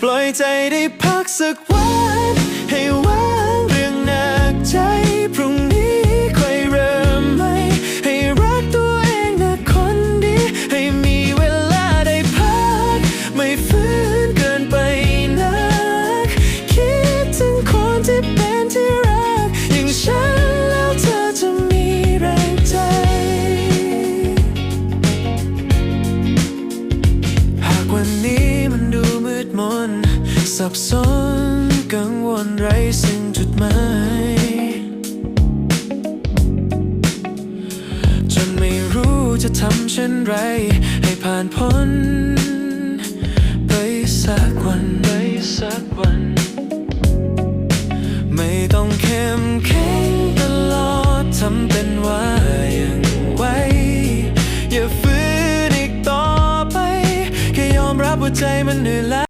ปล่อยใจได้พักสักวันให้วัน มนสับสนกังวลไรซึ่งจุดหมายจนไม่รู้จะทำเช่นไร ให้ผ่านพ้น ไปสักวันไปสักวัน ไม่ต้องเข้มแข็งตลอดทำเป็นว่ายังไหวอย่าฝืนอีกต่อไป แค่ยอมรับว่าใจมันเหนื่อยล้า